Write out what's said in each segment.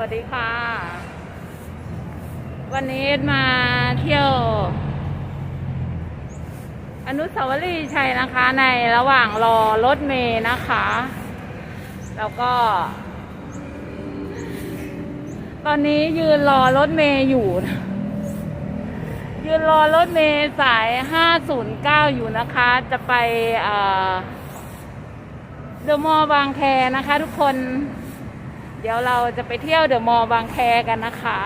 วัสดีค่ะ วันนี้มาเที่ยว อนุสาวรีย์ชัยนะคะ ในระหว่างรอรถเมย์นะคะ แล้วก็ ตอนนี้ยืนรอรถเมย์อยู่ ยืนรอรถเมย์สาย 509 อยู่นะคะ จะไปเดอะมอลล์บางแคนะคะทุกคน เดี๋ยวเราจะไปเที่ยวเดอะมอลล์บางแคกันนะคะ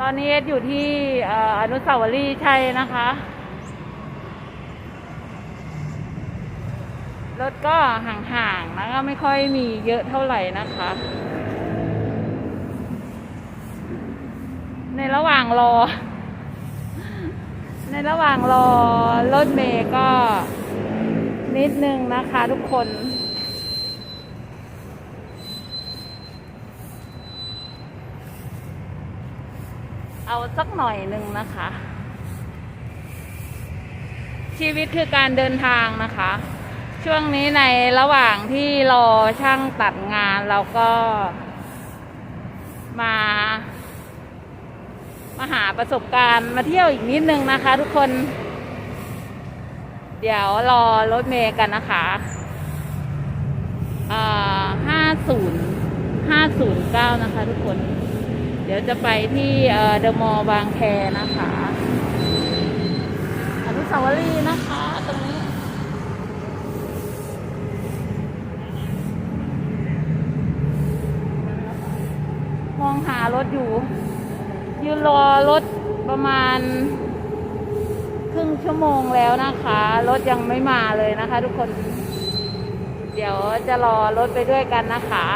ตอนนี้เอสอยู่ที่อนุสาวรีย์ชัยนะคะ รถก็ห่างๆนะคะไม่ค่อยมีเยอะเท่าไหร่นะคะ ในระหว่างรอ ในระหว่างรอรถเมย์ก็นิดนึงนะคะทุกคน เอาสักหน่อยหนึ่งนะคะ ชีวิตคือการเดินทางนะคะ ช่วงนี้ในระหว่างที่รอช่างตัดงานเราก็มา มาหาประสบการณ์มาเที่ยวอีกนิดนึงนะคะ ทุกคน เดี๋ยวรอรถเมย์กันนะคะห้าศูนย์ห้าศูนย์เก้านะคะทุกคน ดี๋ยวจะไปที่เดอะมอลล์บางแคนะคะอนุสาวรีย์นะคะตรงนี้มองหารถอยู่ ยืนรอรถประมาณ ครึ่งชั่วโมงแล้วนะคะ รถยังไม่มาเลยนะคะ ทุกคน เดี๋ยวจะรอรถไปด้วยกันนะคะ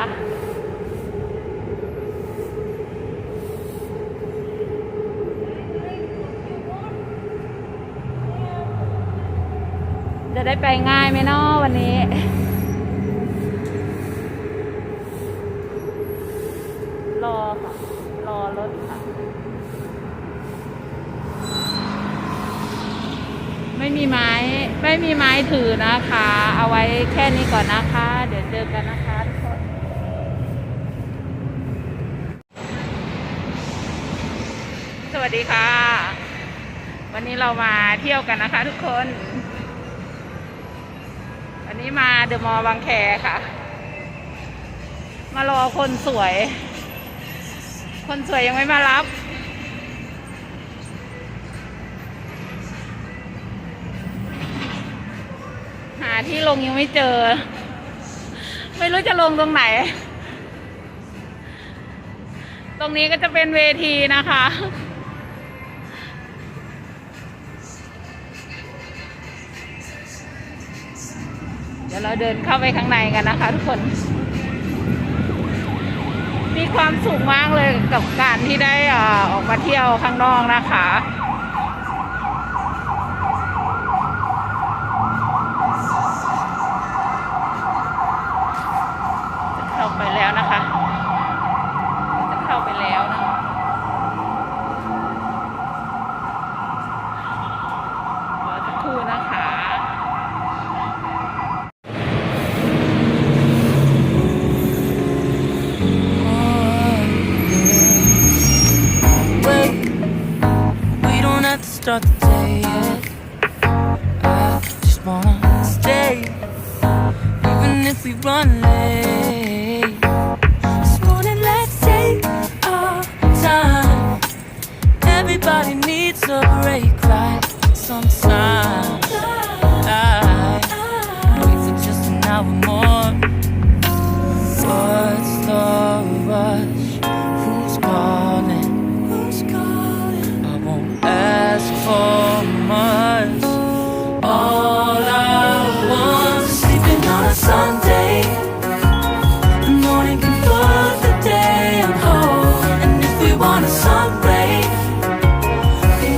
ได้ไปง่ายไหมเนาะวันนี้ รอค่ะ รอรถค่ะ ไม่มีไม้ ไม่มีไม้ถือนะคะ เอาไว้แค่นี้ก่อนนะคะ เดี๋ยวเจอกันนะคะทุกคนสวัสดีค่ะ วันนี้เรามาเที่ยวกันนะคะทุกคน นี้มาเดอะมอลล์บางแคค่ะ มารอคนสวย คนสวยยังไม่มารับ หาที่ลงยังไม่เจอ ไม่รู้จะลงตรงไหน ตรงนี้ก็จะเป็นเวทีนะคะ ดี๋ยวเราเดินเข้าไปข้างในกันนะคะ ทุกคน มีความสุขมากเลยกับการที่ได้ออกมาเที่ยวข้างนอกนะคะ start the day. I just wanna stay, even if we run late. This morning, let's take our time. Everybody needs a break, right? Sometimes I wait for just an hour more. What's All I want is sleeping on a Sunday. The morning can the day. And if we want a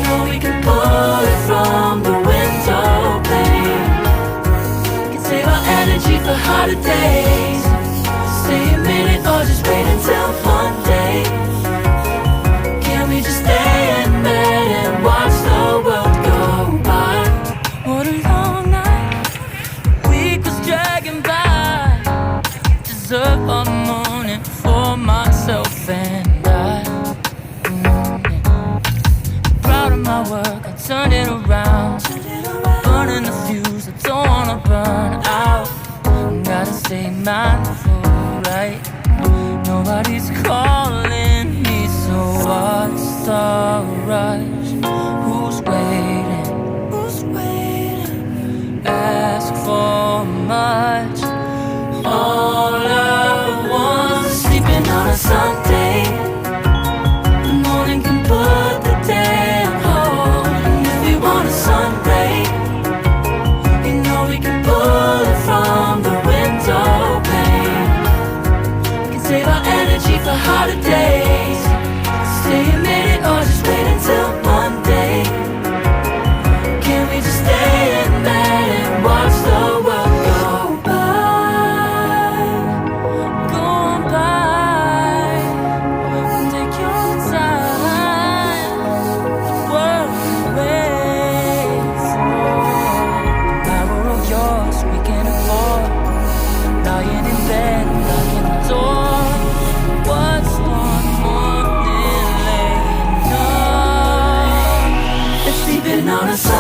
know we can pull it from the window pane. Can save our energy for harder days. Stay a minute or just wait until Nobody's calling me, so what's the rush? Who's waiting? Who's waiting? Ask for much. All I want sleeping on a sun. on and fly.